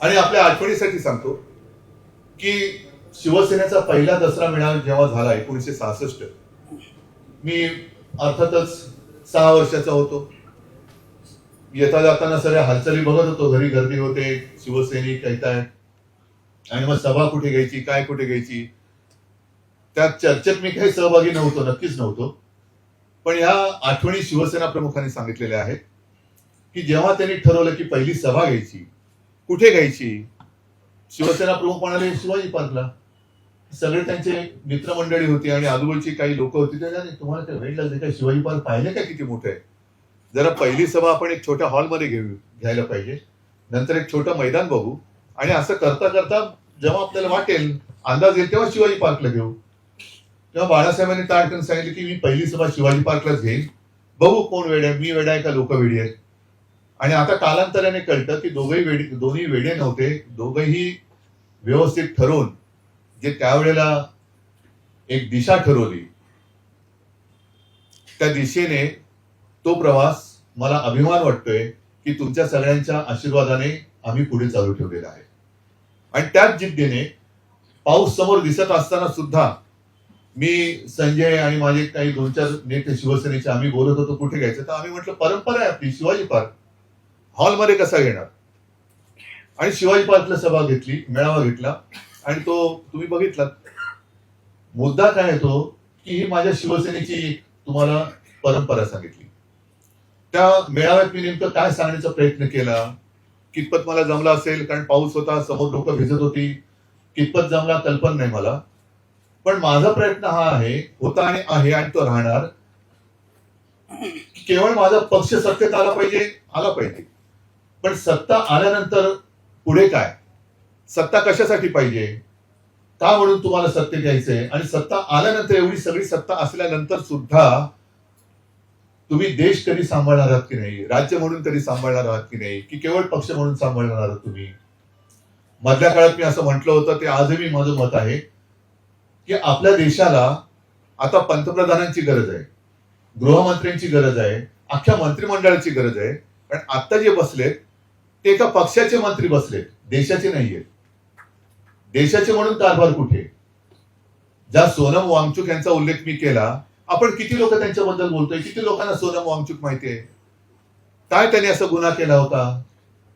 आणि आपल्या आठवणीसाठी सांगतो की शिवसेनेचा पहिला दसरा मेळावा जेव्हा झाला एकोणीसशे सहासष्ट मी अर्थातच सहा वर्षाचा होतो. येता जाताना सगळ्या हालचाली बघत होतो घरी गर्दी होते शिवसैनिक आहेत आणि मग सभा कुठे घ्यायची काय कुठे घ्यायची? त्या चर्चेत मी काही सहभागी नव्हतो नक्कीच नव्हतो. पण ह्या आठवणी शिवसेना प्रमुखांनी सांगितलेल्या आहेत की जेव्हा त्यांनी ठरवलं की पहिली सभा घ्यायची कुठे घ्यायची? शिवसेना प्रमुख म्हणाले शिवाजी पार्कला. सगळे त्यांचे मित्रमंडळी होती आणि आजूबाजूची काही लोक होती. ते तुम्हाला ते वेळ लागले का? शिवाजी पार्क पाहिले का किती मोठं आहे? जरा पहिली सभा आपण एक छोट्या हॉलमध्ये घेऊ घ्यायला पाहिजे. नंतर एक छोटं मैदान बघू. आणि असं करता करता जेव्हा आपल्याला वाटेल अंदाज येईल तेव्हा शिवाजी पार्कला घेऊ. तेव्हा बाळासाहेबांनी ताडकन सांगितलं की मी पहिली सभा शिवाजी पार्कलाच घेईन. बघू कोण वेड आहे मी वेड आहे का? लोक वेडी आहेत. आणि आता कालांतराने कळतं की दोघही वेडी दोन्ही वेडे नव्हते. दोघही व्यवस्थित ठरवून जे त्यावेळेला एक दिशा ठरवली त्या दिशेने तो प्रवास मला अभिमान वाटतोय की तुमच्या सगळ्यांच्या आशीर्वादाने आम्ही पुढे चालू ठेवलेला आहे. आणि त्याच जिद्दीने पाऊस समोर दिसत असताना सुद्धा मी संजय आणि माझे काही दोन चार नेते शिवसेनेचे आम्ही बोलत होतो कुठे घ्यायचं? तर आम्ही म्हटलं परंपरा आहे आपली शिवाजी पार्क. हॉलमध्ये कसा घेणार आणि शिवाजी पार्कला सभा घेतली मेळावा घेतला आणि तो तुम्ही बघितला मुद्दा काय येतो की ही माझ्या शिवसेनेची तुम्हाला परंपरा सांगितली. त्या मेळाव्यात मी नेमकं काय सांगण्याचा प्रयत्न केला? कितपत मला जमला असेल? कारण पाऊस होता समोर लोक भिजत होती. कितपत जमला कल्पना नाही मला. पण माझा प्रयत्न हा आहे होता आणि आहे आणि तो राहणार केवळ माझा पक्ष सत्तेत आला पाहिजे आला पाहिजे. पण सत्ता आल्यानंतर पुढे काय? सत्ता कशासाठी पाहिजे? का म्हणून तुम्हाला सत्ते द्यायचे आणि सत्ता आल्यानंतर एवढी सगळी सत्ता असल्यानंतर सुद्धा तुम्ही देश कधी सांभाळणार आहात की नाही? राज्य म्हणून तरी सांभाळणार आहात की नाही? की केवळ पक्ष म्हणून सांभाळणार आहात तुम्ही? मधल्या काळात मी असं म्हटलं होतं ते आजही माझं मत आहे की आपल्या देशाला आता पंतप्रधानांची गरज आहे गृहमंत्र्यांची गरज आहे अख्ख्या मंत्रिमंडळाची गरज आहे. कारण आता जे बसलेत ते एका पक्षाचे मंत्री बसलेत. देशाचे नाहीये देशाचे म्हणून कारभार कुठे? ज्या सोनम वांगचुक यांचा उल्लेख मी केला आपण किती लोक त्यांच्याबद्दल बोलतोय? किती लोकांना सोनम वांगचुक माहितीये? काय त्यांनी असा गुन्हा केला होता?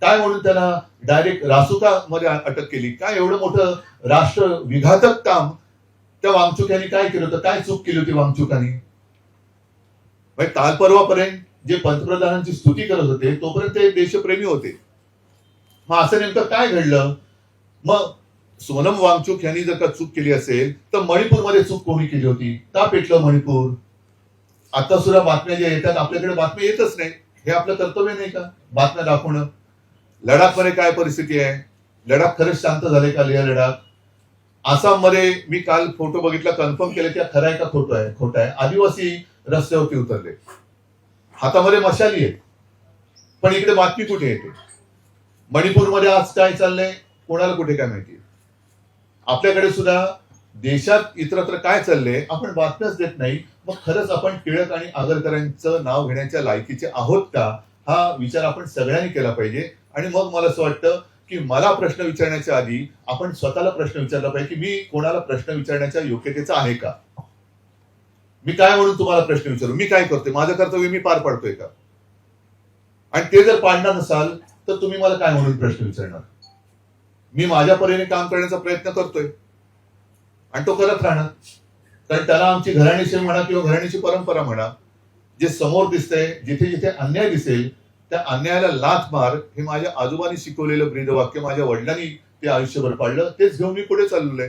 काय म्हणून त्यांना डायरेक्ट रासुका मध्ये अटक केली? काय एवढं मोठं राष्ट्र विघातक काम त्या वांगचुक यांनी काय केलं होतं? काय चूक केली होती वांगचुकांनी? म्हणजे काल परवापर्यंत जे पंतप्रधानांची स्तुती करत होते तोपर्यंत ते देशप्रेमी होते. मग असं नेमकं काय घडलं? मग सोनम वांगचुक यांनी जर का चूक केली असेल तर मणिपूरमध्ये चूक कोणी केली होती? का पेटलं मणिपूर? आता सुद्धा बातम्या ज्या येतात आपल्याकडे बातम्या येतच नाही. हे आपलं कर्तव्य नाही का? बातम्या दाखवणं. लडाखमध्ये काय परिस्थिती आहे? लडाख खरंच शांत झाले का लेह लडाख? आसाममध्ये मी काल फोटो बघितला कन्फर्म केले की खरं आहे का खोटं आहे? खोटं आहे. आदिवासी रस्त्यावरती उतरले. हातामध्ये मशाली आहे पण इकडे बातमी कुठे येते? मणिपूरमध्ये आज काय चाललंय? कोणाला कुठे काय माहिती? आपल्याकडे सुद्धा देशात इतरत्र काय चाललंय आपण बातम्याच देत नाही. मग खरंच आपण टिळक आणि आगरकरांचं नाव घेण्याच्या लायकीचे आहोत का? हा विचार आपण सगळ्यांनी केला पाहिजे. आणि मग मला असं वाटतं की मला प्रश्न विचारण्याच्या आधी आपण स्वतःला प्रश्न विचारला पाहिजे की मी कोणाला प्रश्न विचारण्याच्या योग्यतेचा आहे का? मी काय म्हणून तुम्हाला प्रश्न विचारू? मी काय करतोय? माझं कर्तव्य मी पार पाडतोय का? आणि ते जर पाडणार नसाल तर तुम्ही मला काय म्हणून प्रश्न विचारणार? मी माझ्या परीने काम करण्याचा प्रयत्न करतोय. आणि तो करत राहणार. कारण त्याला आमची घराणीशी म्हणा किंवा घराणीची परंपरा म्हणा जे समोर दिसतंय जिथे जिथे अन्याय दिसेल त्या अन्यायाला लाथ मार हे माझ्या आजोबांनी शिकवलेलं ब्रीदवाक्य माझ्या वडिलांनी ते आयुष्यभर पाडलं तेच घेऊन मी पुढे चाललोय.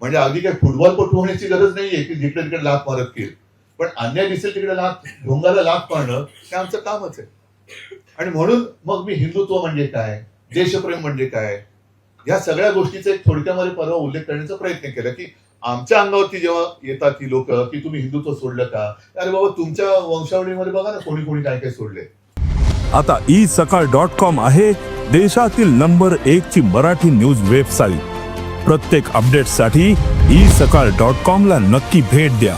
म्हणजे अगदी काही फुटबॉलपटू होण्याची गरज नाहीये की जिकडे तिकडे लाथ मारत केल. पण अन्याय दिसेल तिकडे लाथ ढोंगाला लाथ मारणं हे आमचं कामच आहे. आणि म्हणून मग मी हिंदुत्व म्हणजे काय? देशप्रेम म्हणजे काय? या सगळ्या गोष्टीचा एक थोडक्यामध्ये परवा उल्लेख करण्याचा प्रयत्न केला की आमच्या अंगावरती जेव्हा येतात ती लोक की तुम्ही हिंदुत्व सोडलं का? अरे बाबा तुमच्या वंशावळीमध्ये बघा ना कोणी कोणी काय काय सोडले. आता ई सकाळ डॉट कॉम आहे देशातील नंबर एक ची मराठी न्यूज वेबसाईट. प्रत्येक अपडेटसाठी ई सकाळ डॉट कॉम ला नक्की भेट द्या.